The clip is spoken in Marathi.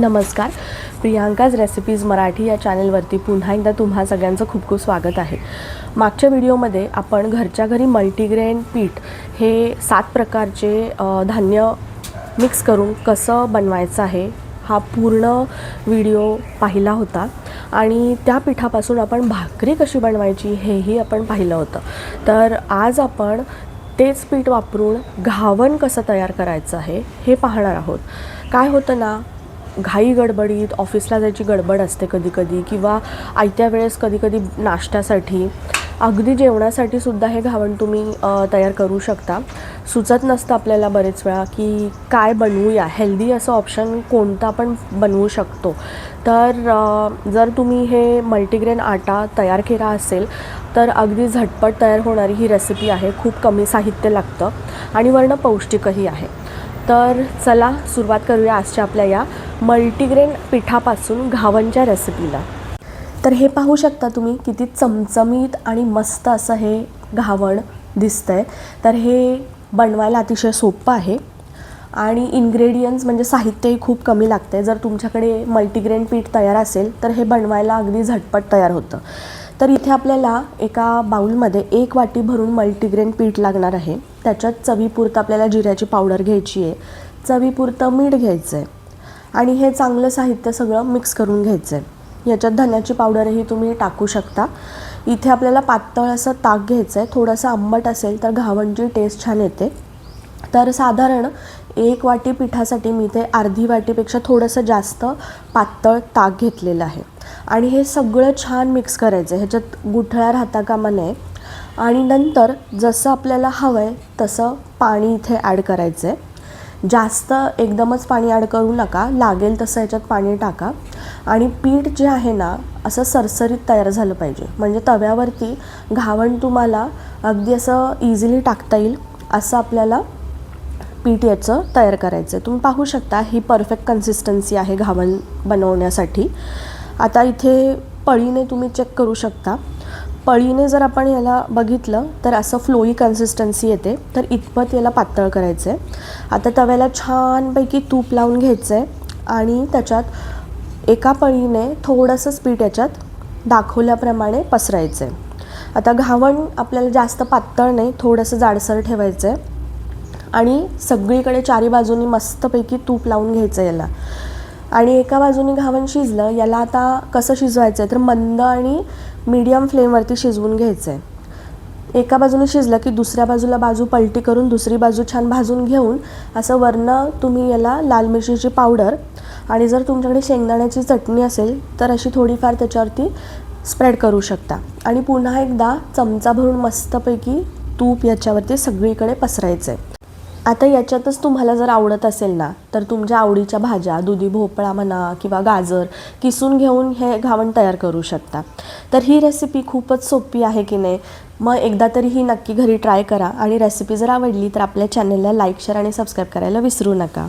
नमस्कार. प्रियांकाज रेसिपीज मराठी या चॅनलवरती पुन्हा एकदा तुम्हा सगळ्यांचं खूप खूप स्वागत आहे. मागच्या व्हिडिओमध्ये आपण घरच्या घरी मल्टीग्रेन पीठ हे सात प्रकारचे धान्य मिक्स करून कसं बनवायचं आहे हा पूर्ण व्हिडिओ पाहिला होता. आणि त्या पिठापासून आपण भाकरी कशी बनवायची हेही आपण पाहिलं होतं. तर आज आपण तेच पीठ वापरून घावण कसं तयार करायचं आहे हे पाहणार आहोत. काय होतं ना घाई गडबडीत ऑफिसला जायची गडबड असते कधी कधी किंवा आयत्या वेळेस कधी कधी नाश्त्यासाठी अगदी जेवणासाठी सुद्धा हे घावण तुम्ही तयार करू शकता. सुचत नसतं आपल्याला बरेच वेळा की काय बनवूया? हेल्दी असं ऑप्शन कोणता आपण बनवू शकतो. तर जर तुम्ही हे मल्टीग्रेन आटा तयार केला असेल तर अगदी झटपट तयार होणारी ही रेसिपी आहे. खूप कमी साहित्य लागतं आणि वर्ण पौष्टिकही आहे. तर चला सुरुवात करूया आजच्या आपल्या या मल्टीग्रेन पिठापासून घावांच्या रेसिपीला तर हे पाहू शकता तुम्ही किती चमचमीत आणि मस्त असं हे घावण दिसतं आहे तर हे बनवायला अतिशय सोपं आहे. आणि इन्ग्रेडियंट्स म्हणजे साहित्यही खूप कमी लागतं आहे जर तुमच्याकडे मल्टीग्रेन पीठ तयार असेल तर हे बनवायला अगदी झटपट तयार होतं. तर इथे आपल्याला एका बाऊलमध्ये एक वाटी भरून मल्टीग्रेन पीठ लागणार आहे. त्याच्यात चवीपुरतं आपल्याला जिऱ्याची पावडर घ्यायची आहे. चवीपुरतं मीठ घ्यायचं आहे आणि हे चांगलं साहित्य सगळं मिक्स करून घ्यायचं आहे याच्यात धन्याची पावडरही तुम्ही टाकू शकता. इथे आपल्याला पातळ असं ताक घ्यायचं आहे थोडंसं आंबट असेल तर घावणची टेस्ट छान येते. तर साधारण एक वाटी पिठासाठी मी ते अर्धी वाटीपेक्षा थोडंसं जास्त पातळ ताक घेतलेलं आहे. आणि हे सगळं छान मिक्स करायचं आहे ह्याच्यात गुठळ्या राहता कामा नये. आणि नंतर जसं आपल्याला हवं आहे तसं पाणी इथे ॲड करायचं आहे जास्त एकदमच पाणी ॲड करू नका लागेल तसं याच्यात पाणी टाका. आणि पीठ जे आहे ना असं सरसरीत तयार झालं पाहिजे. म्हणजे तव्यावरती घावण तुम्हाला अगदी असं इझिली टाकता येईल असं आपल्याला पीठ याचं तयार करायचं आहे तुम्ही पाहू शकता ही परफेक्ट कन्सिस्टन्सी आहे घावण बनवण्यासाठी. आता इथे पळीने तुम्ही चेक करू शकता. पळीने जर आपण याला बघितलं तर असं फ्लोई कन्सिस्टन्सी येते. तर इतपत याला पातळ करायचं आहे आता तव्याला छानपैकी तूप लावून घ्यायचं आहे आणि त्याच्यात एका पळीने थोडंसं पीठ याच्यात दाखवल्याप्रमाणे पसरायचं आहे आता घावण आपल्याला जास्त पातळ नाही थोडंसं जाडसर ठेवायचं आहे आणि सगळीकडे चारी बाजूनी मस्तपैकी तूप लावून घ्यायचं याला. आणि एका बाजूनी घावण शिजलं याला आता कसं शिजवायचं आहे तर मंद आणि मीडियम फ्लेमवरती शिजवून घ्यायचं आहे एका बाजूने शिजलं की दुसऱ्या बाजूला बाजू पलटी करून दुसरी बाजू छान भाजून घेऊन असं वरनं तुम्ही याला लाल मिरचीची पावडर आणि जर तुमच्याकडे शेंगदाण्याची चटणी असेल तर अशी थोडीफार त्याच्यावरती स्प्रेड करू शकता. आणि पुन्हा एकदा चमचा भरून मस्तपैकी तूप याच्यावरती सगळीकडे पसरायचं आहे आता याच्यातच तुम्हाला जर आवडत असेल ना तर तुमच्या आवडीच्या भाज्या दुधी भोपळा म्हणा किंवा गाजर किसून घेऊन हे घावण तयार करू शकता. तर ही रेसिपी खूपच सोपी आहे की नाही? मग एकदा तरी ही नक्की घरी ट्राय करा आणि रेसिपी जर आवडली तर आपल्या चॅनलला लाईक शेअर आणि सबस्क्राईब करायला विसरू नका.